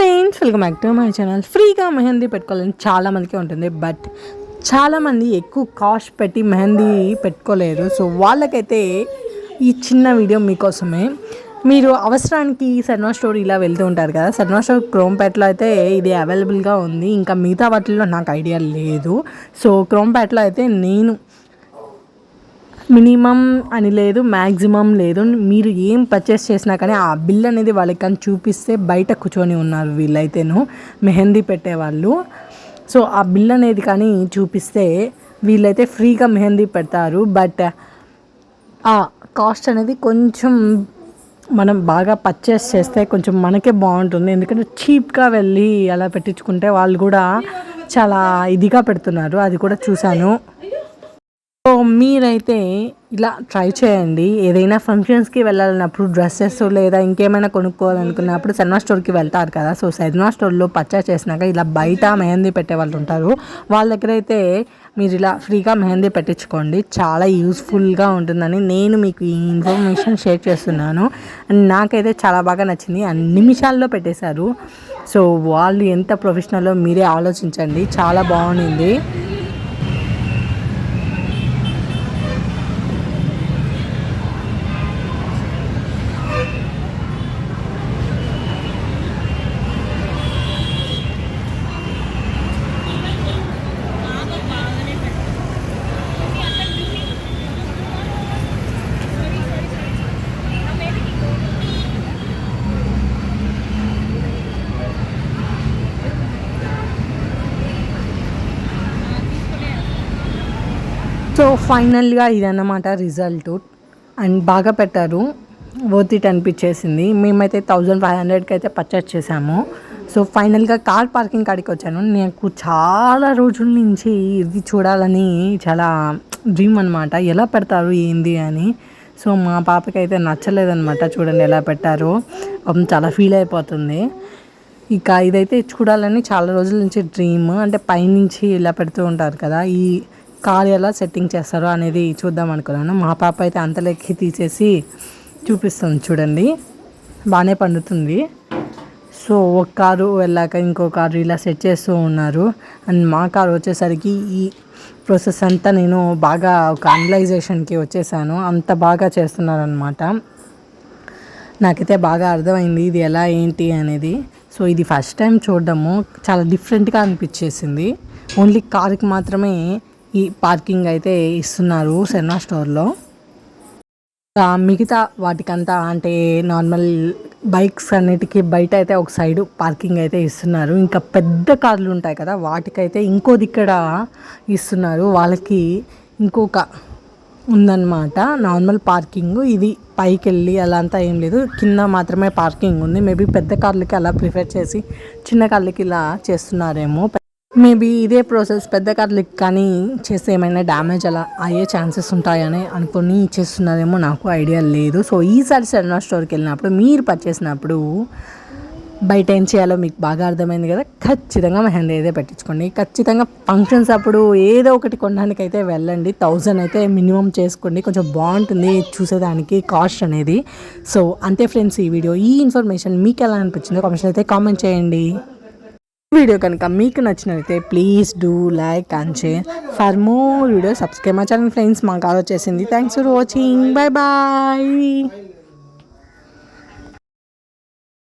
Friends welcome back to my channel. ఫ్రీగా మెహందీ పెట్టుకోవాలని చాలా మందికి ఉంటుంది. బట్ చాలామంది ఎక్కువ కాస్ట్ పెట్టి మెహందీ పెట్టుకోలేరు. సో వాళ్ళకైతే ఈ చిన్న వీడియో మీకోసమే. మీరు అవసరానికి సర్వా స్టోర్ ఇలా వెళ్తూ ఉంటారు కదా. సర్వా స్టోర్ క్రోంపేటలో అయితే ఇది అవైలబుల్గా ఉంది. ఇంకా మిగతా వాటిల్లో నాకు ఐడియా లేదు. సో క్రోంపేటలో అయితే నేను మినిమం అని లేదు మ్యాక్సిమం లేదు. మీరు ఏం పర్చేస్ చేసినా కానీ ఆ బిల్ అనేది వాళ్ళకి కానీ చూపిస్తే బయట కూర్చొని ఉన్నారు వీళ్ళైతేను మెహందీ పెట్టేవాళ్ళు. సో ఆ బిల్ అనేది కానీ చూపిస్తే వీళ్ళైతే ఫ్రీగా మెహందీ పెడతారు. బట్ ఆ కాస్ట్ అనేది కొంచెం మనం బాగా పర్చేస్ చేస్తే కొంచెం మనకే బాగుంటుంది. ఎందుకంటే చీప్గా వెళ్ళి అలా పెట్టించుకుంటే వాళ్ళు కూడా చాలా ఇదిగా పెడుతున్నారు. అది కూడా చూశాను. సో మీరైతే ఇలా ట్రై చేయండి. ఏదైనా ఫంక్షన్స్కి వెళ్ళాలన్నప్పుడు డ్రెస్సెస్ లేదా ఇంకేమైనా కొనుక్కోవాలనుకున్నప్పుడు సన్మా స్టోర్కి వెళ్తారు కదా. సో సన్మా స్టోర్లో పర్చేస్ చేసినాక ఇలా బయట మెహందీ పెట్టే వాళ్ళు ఉంటారు. వాళ్ళ దగ్గర అయితే మీరు ఇలా ఫ్రీగా మెహందీ పెట్టించుకోండి. చాలా యూస్ఫుల్గా ఉంటుందని నేను మీకు ఈ ఇన్ఫర్మేషన్ షేర్ చేస్తున్నాను. అండ్ నాకైతే చాలా బాగా నచ్చింది. అన్ని నిమిషాల్లో పెట్టేశారు. సో వాళ్ళు ఎంత ప్రొఫెషనల్లో మీరే ఆలోచించండి. చాలా బాగుంది సో ఫైనల్గా ఇదన్నమాట రిజల్ట్. అండ్ బాగా పెట్టారు. వర్త్ ఇట్ అనిపించేసింది. మేమైతే థౌజండ్ ఫైవ్ హండ్రెడ్కి అయితే పర్చేస్ చేసాము సో ఫైనల్గా కార్ పార్కింగ్ కాడికి వచ్చాను నాకు చాలా రోజుల నుంచి ఇది చూడాలని చాలా డ్రీమ్ అనమాట ఎలా పెడతారు ఏంది అని. సో మా పాపకి అయితే నచ్చలేదనమాట చూడండి ఎలా పెట్టారో. చాలా ఫీల్ అయిపోతుంది. ఇక ఇదైతే చూడాలని చాలా రోజుల నుంచి డ్రీమ్ అంటే పైనుంచి ఇలా పెడుతూ ఉంటారు కదా ఈ కార్ ఎలా సెట్టింగ్ చేస్తారో అనేది చూద్దాం అనుకున్నాను. మా పాప అయితే అంతలెక్కి తీసేసి చూపిస్తుంది చూడండి. బాగానే పండుతుంది. సో ఒక కారు వెళ్ళాక ఇంకో కారు ఇలా సెట్ చేస్తూ ఉన్నారు. అండ్ మా కారు వచ్చేసరికి ఈ ప్రాసెస్ అంతా నేను బాగా ఒక అనలైజేషన్కి వచ్చేసాను. అంత బాగా చేస్తున్నారనమాట నాకైతే బాగా అర్థమైంది ఇది ఎలా ఏంటి అనేది. సో ఇది ఫస్ట్ టైం చూడడము. చాలా డిఫరెంట్గా అనిపించేసింది. ఓన్లీ కార్కి మాత్రమే ఈ పార్కింగ్ అయితే ఇస్తున్నారు సెన్నా స్టోర్లో. మిగతా వాటికంతా అంటే నార్మల్ బైక్స్ అన్నిటికీ బయట అయితే ఒక సైడు పార్కింగ్ అయితే ఇస్తున్నారు. ఇంకా పెద్ద కార్లు ఉంటాయి కదా వాటికైతే ఇంకోది ఇక్కడ ఇస్తున్నారు. వాళ్ళకి ఇంకొక ఉందన్నమాట నార్మల్ పార్కింగ్. ఇది పైకి వెళ్ళి అలా అంతా ఏం లేదు. కింద మాత్రమే పార్కింగ్ ఉంది. మేబీ పెద్ద కార్లకి అలా ప్రిఫర్ చేసి చిన్న కార్లకి ఇలా చేస్తున్నారేమో. మేబీ ఇదే ప్రాసెస్ పెద్ద కార్లకి కానీ చేస్తే ఏమైనా డ్యామేజ్ అలా అయ్యే ఛాన్సెస్ ఉంటాయని అనుకుని చేస్తున్నారేమో నాకు ఐడియా లేదు. సో ఈసారి సరైన స్టోర్కి వెళ్ళినప్పుడు మీరు పర్చేసినప్పుడు బయట ఏం చేయాలో మీకు బాగా అర్థమైంది కదా ఖచ్చితంగా మెహందీ అయితే పెట్టించుకోండి. ఖచ్చితంగా ఫంక్షన్స్ అప్పుడు ఏదో ఒకటి కొనడానికి అయితే వెళ్ళండి. థౌజండ్ అయితే మినిమం చేసుకోండి. కొంచెం బాగుంటుంది చూసేదానికి కాస్ట్ అనేది. సో అంతే ఫ్రెండ్స్ ఈ వీడియో. ఈ ఇన్ఫర్మేషన్ మీకు ఎలా అనిపించిందో కామెంట్స్ అయితే కామెంట్ చేయండి. వీడియో కనుక మీకు నచ్చినట్లయితే please do like and share for more video subscribe మా ఛానల్ ఫ్రెండ్స్ మాకు వచ్చేసింది thanks for watching bye bye